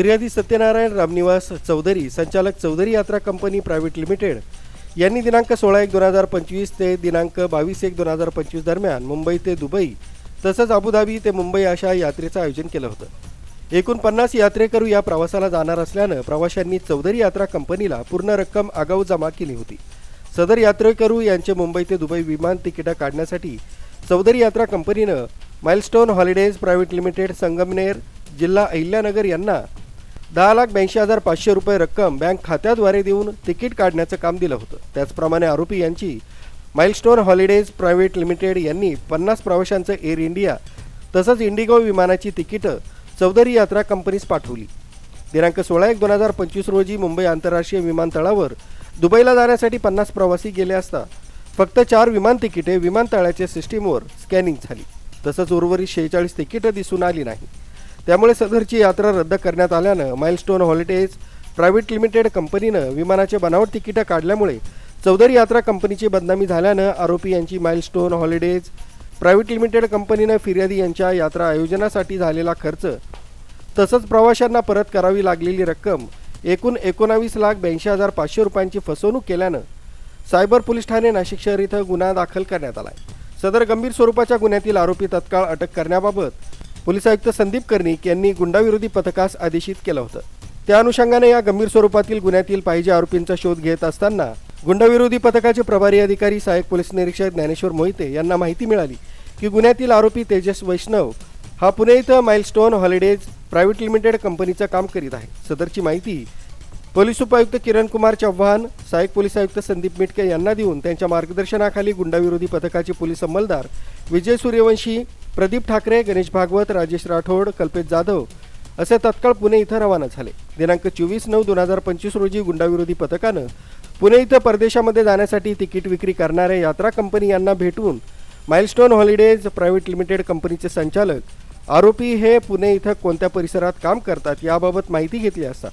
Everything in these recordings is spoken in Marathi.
फिर्यादी सत्यनारायण रामनिवास चौधरी संचालक Chaudhari Yatra company private Limited यांनी दिनांक सोळा एक दोन हजार पंचवीस ते दिनांक बावीस एक दोन हजार पंचवीस दरम्यान मुंबई ते दुबई तसंच अबुधाबी ते मुंबई अशा यात्रेचं आयोजन केलं होतं. एकूण पन्नास यात्रेकरू या प्रवासाला जाणार असल्यानं प्रवाशांनी चौधरी यात्रा कंपनीला पूर्ण रक्कम आगाऊ जमा केली होती. सदर यात्रेकरू यांचे मुंबई ते दुबई विमान तिकिटं काढण्यासाठी चौधरी यात्रा कंपनीनं Milestone Holidays Private Limited Sangamner जिल्हा अहिल्यानगर यांना दहा लाख ब्याऐंशी हजार पाचशे रुपये रक्कम बँक खात्याद्वारे देऊन तिकीट काढण्याचं काम दिलं होतं. त्याचप्रमाणे आरोपी यांची माइलस्टोन हॉलिडेज प्रायव्हेट लिमिटेड यांनी पन्नास प्रवाशांचं एअर इंडिया तसंच इंडिगो विमानाची तिकीटं चौधरी यात्रा कंपनीस पाठवली. दिनांक सोळा एक दोन हजार पंचवीस रोजी मुंबई आंतरराष्ट्रीय विमानतळावर दुबईला जाण्यासाठी पन्नास प्रवासी गेले असता फक्त चार विमान तिकिटे विमानतळाच्या सिस्टीमवर स्कॅनिंग झाली. तसंच उर्वरित शेहेचाळीस तिकीटं दिसून आली नाही. त्यामुळे सदरची यात्रा रद्द करण्यात आल्यानं माइलस्टोन हॉलिडेज प्रायव्हेट लिमिटेड कंपनीनं विमानाचे बनावट तिकिटं काढल्यामुळे चौधरी यात्रा कंपनीची बदनामी झाल्यानं आरोपी यांची माइलस्टोन हॉलिडेज प्रायव्हेट लिमिटेड कंपनीनं फिर्यादी यांच्या यात्रा आयोजनासाठी झालेला खर्च तसंच प्रवाशांना परत करावी लागलेली रक्कम एकूण एकोणावीस लाख ब्याऐंशी हजार पाचशे रुपयांची फसवणूक केल्यानं सायबर पोलीस ठाणे नाशिक शहर इथं गुन्हा दाखल करण्यात आला आहे सदर गंभीर स्वरूपाच्या गुन्ह्यातील आरोपी तत्काळ अटक करण्याबाबत पोलीस आयुक्त संदीप कर्णिक यांनी गुंडाविरोधी पथकास आदेशित केलं होतं. त्या अनुषंगाने या गंभीर स्वरूपातील गुन्ह्यातील पाहिजे आरोपींचा शोध घेत असताना गुंडाविरोधी पथकाचे प्रभारी अधिकारी सहाय्यक पोलीस निरीक्षक ज्ञानेश्वर मोहिते यांना माहिती मिळाली की गुन्ह्यातील आरोपी तेजस वैष्णव हा पुणे इथं माइलस्टोन हॉलिडेज प्रायव्हेट लिमिटेड कंपनीचं काम करीत आहे. सदरची माहिती पोलीस उपायुक्त किरण कुमार चव्हाण सहाय्यक पोलीस आयुक्त संदीप मिटके यांना देऊन त्यांच्या मार्गदर्शनाखाली गुंडाविरोधी पथकाचे पोलीस अंमलदार विजय सूर्यवंशी प्रदीप ठाकरे गणेश भागवत राजेश राठोड कल्पेश जाधव असे तत्काळ पुणे इथं रवाना झाले. दिनांक चोवीस नऊ दोन हजार पंचवीस रोजी गुंडाविरोधी पथकानं पुणे इथं परदेशामध्ये जाण्यासाठी तिकीट विक्री करणाऱ्या यात्रा कंपनी यांना भेटून माइलस्टोन हॉलिडेज प्रायव्हेट लिमिटेड कंपनीचे संचालक आरोपी हे पुणे इथं कोणत्या परिसरात काम करतात याबाबत माहिती घेतली असता.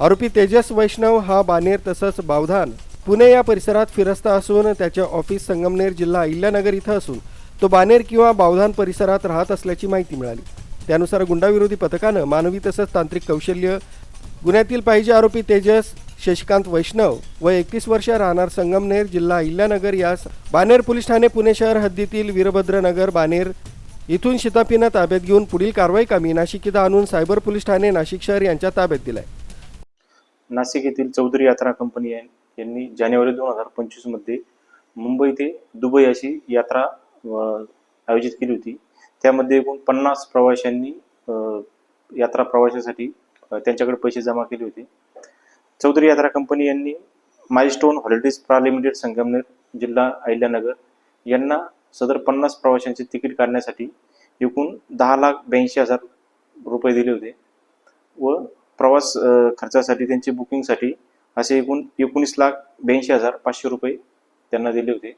आरोपी तेजस वैष्णव हा बानेर तसंच बावधान पुणे या परिसरात फिरस्ता असून त्याचे ऑफिस संगमनेर जिल्हा अहिल्यानगर इथं असून तो बानेर किंवा बावधान परिसरात राहत असल्याची माहिती मिळाली. त्यानुसार गुंडाविरोधी पथकानं मानवी तसंच तांत्रिक कौशल्य गुन्ह्यातील पाहिजे आरोपी तेजस शशिकांत वैष्णव व एकतीस वर्ष राहणार संगमनेर जिल्हा अहिल्यानगर यास बानेर पोलीस ठाणे पुणे शहर हद्दीतील वीरभद्रनगर बानेर इथून शिताफीनं ताब्यात घेऊन पुढील कारवाई कामी नाशिक इथं आणून सायबर पोलीस ठाणे नाशिक शहर यांच्या ताब्यात दिलाय. नाशिक येथील चौधरी यात्रा कंपनी आहे यांनी जानेवारी दोन हजार पंचवीसमध्ये मुंबई ते दुबई अशी यात्रा आयोजित केली होती. त्यामध्ये एकूण पन्नास प्रवाशांनी यात्रा प्रवाशासाठी त्यांच्याकडे पैसे जमा केले होते. चौधरी यात्रा कंपनी यांनी माइलस्टोन हॉलिडेज प्रा लिमिटेड संगमनेर जिल्हा अहिल्यानगर यांना सदर पन्नास प्रवाशांचे तिकीट काढण्यासाठी एकूण दहा लाख ब्याऐंशी हजार रुपये दिले होते व प्रवास खर्चासाठी त्यांची बुकिंगसाठी असे एकूण एकोणीस लाख ब्याऐंशी हजार पाचशे रुपये त्यांना दिले होते.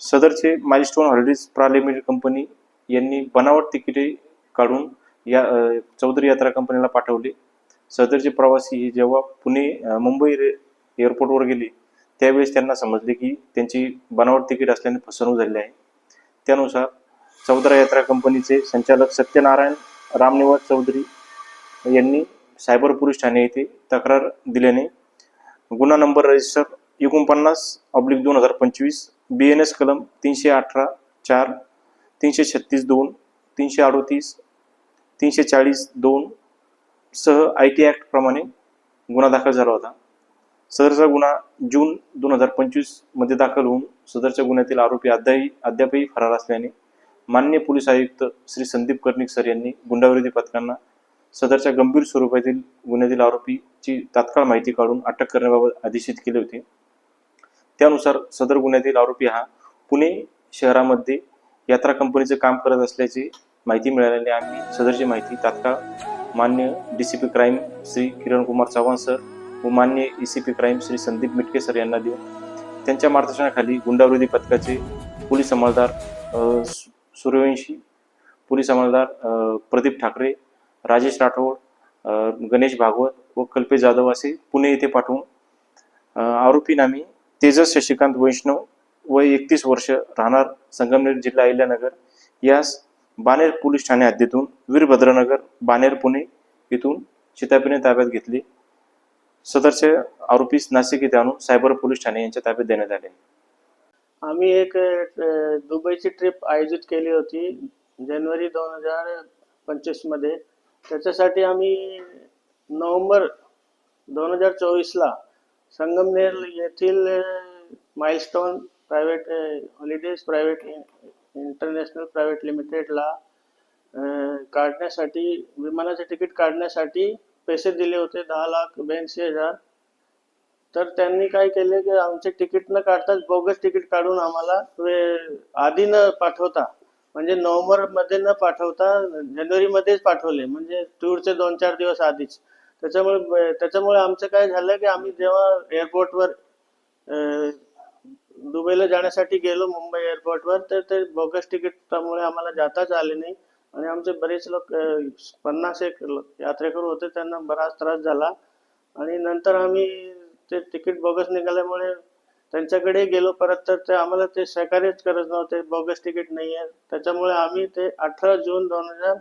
सदरचे माइलस्टोन हॉलिडेज प्रा लिमिटेड कंपनी यांनी बनावट तिकिटे काढून या चौधरी यात्रा कंपनीला पाठवले. सदरचे प्रवासी हे जेव्हा पुणे मुंबई रे- एअरपोर्टवर गेले त्यावेळेस त्यांना समजले की त्यांची बनावट तिकीट असल्याने फसवणूक झाली आहे. त्यानुसार चौधरा यात्रा कंपनीचे संचालक सत्यनारायण रामनिवास चौधरी यांनी सायबर पोलीस ठाणे येथे तक्रार दिल्याने गुन्हा नंबर रजिस्टर एकोणपन्नास ऑब्लिक दोन हजार पंचवीस बी एन एस कलम तीनशे अठरा चार तीनशे छत्तीस दोन तीनशे अडोतीस तीनशे चाळीस दोन सह आय टी ॲक्टप्रमाणे गुन्हा दाखल झाला होता. सदरचा गुन्हा जून दोन हजार पंचवीसमध्ये दाखल होऊन सदरच्या गुन्ह्यातील आरोपी अद्यापही अद्यापही फरार असल्याने मान्य पोलीस आयुक्त श्री संदीप कर्णिक सर यांनी गुंडाविरोधी पथकांना सदरच्या गंभीर स्वरूपातील गुन्ह्यातील आरोपीची तात्काळ माहिती काढून अटक करण्याबाबत आदेशित केले होते. त्यानुसार सदर गुन्ह्यातील आरोपी हा पुणे शहरामध्ये यात्रा कंपनीचे काम करत असल्याची माहिती मिळाल्याने आम्ही सदरची माहिती तात्काळ मान्य D C P crime Shri Kiran Kumar Chavan sir व मान्य A C P crime Shri Sandeep Mitke sir यांना देऊन त्यांच्या मार्गदर्शनाखाली गुंडाविरोधी पथकाचे पोलीस अंमलदार सु- सूर्यवंशी पोलीस अंमलदार प्रदीप ठाकरे राजेश राठोड गणेश भागवत व कल्पेश जाधव असे पुणे येथे पाठवून अ, आरोपी नामी तेजस शशिकांत वैष्णव वय एकतीस वर्ष राहणार संगमनेर जिल्हा अहिल्यानगर. यास बानेर पोलीस ठाणे हद्दीतून वीरभद्रनगर बानेर पुणे येथून चितापीने ताब्यात घेतले. सदरचे आरोपीस नाशिक येथे आणून सायबर पोलीस ठाणे यांच्या ताब्यात देण्यात आले. आम्ही एक दुबईची ट्रिप आयोजित केली होती जानेवारी दोन हजार पंचवीसमध्ये त्याच्यासाठी आम्ही नोव्हेंबर दोन हजार चोवीसला संगमनेर येथील Milestone private Holidays private international private लिमिटेडला काढण्यासाठी विमानाचे तिकीट काढण्यासाठी पैसे दिले होते दहा लाख ब्याऐंशी हजार. तर त्यांनी काय केले की आमचे तिकीट न काढताच बोगस तिकीट काढून आम्हाला आधी न पाठवता म्हणजे नोव्हेंबरमध्ये न पाठवता जानेवारी मध्येच पाठवले म्हणजे टूरचे दोन चार दिवस आधीच. त्याच्यामुळे त्याच्यामुळे आमचं काय झालं की आम्ही जेव्हा एअरपोर्टवर दुबईला जाण्यासाठी गेलो मुंबई एअरपोर्टवर तर ते बोगस तिकीटामुळे आम्हाला जाताच आले नाही. आणि आमचे बरेच लोक पन्नास एक यात्रेकरू होते त्यांना बराच त्रास झाला. आणि नंतर आम्ही ते तिकीट बोगस निघाल्यामुळे त्यांच्याकडे गेलो परत तर ते आम्हाला ते सहकार्यच करत नव्हते बोगस तिकीट नाही आहे त्याच्यामुळे आम्ही ते अठरा जून दोन हजार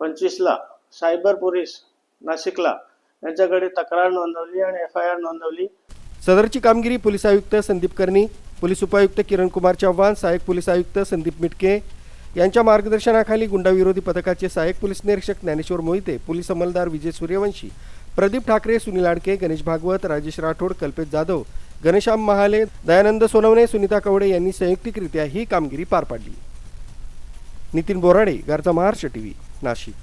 पंचवीसला सायबर पोलीस नाशिकला. यांच्याकडे तक्रार नोंदवली आणि एफ आय आर नोंदवली. सदरची कामगिरी पोलीस आयुक्त संदीप कर्णी पोलीस उपायुक्त किरण कुमार चव्हाण सहाय्यक पोलीस आयुक्त संदीप मिटके. यांच्या मार्गदर्शनाखाली गुंडाविरोधी पथकाचे सहाय्यक पोलीस निरीक्षक ज्ञानेश्वर मोहिते पोलीस अंमलदार विजय सूर्यवंशी प्रदीप ठाकरे सुनील आडके गणेश भागवत राजेश राठोड कल्पेश जाधव घनश्याम महाले दयानंद सोनवणे सुनीता कवडे यांनी संयुक्तिकरित्या ही कामगिरी पार पाडली. नितीन बोराडे गारचा महाराष्ट्र टीव्ही नाशिक.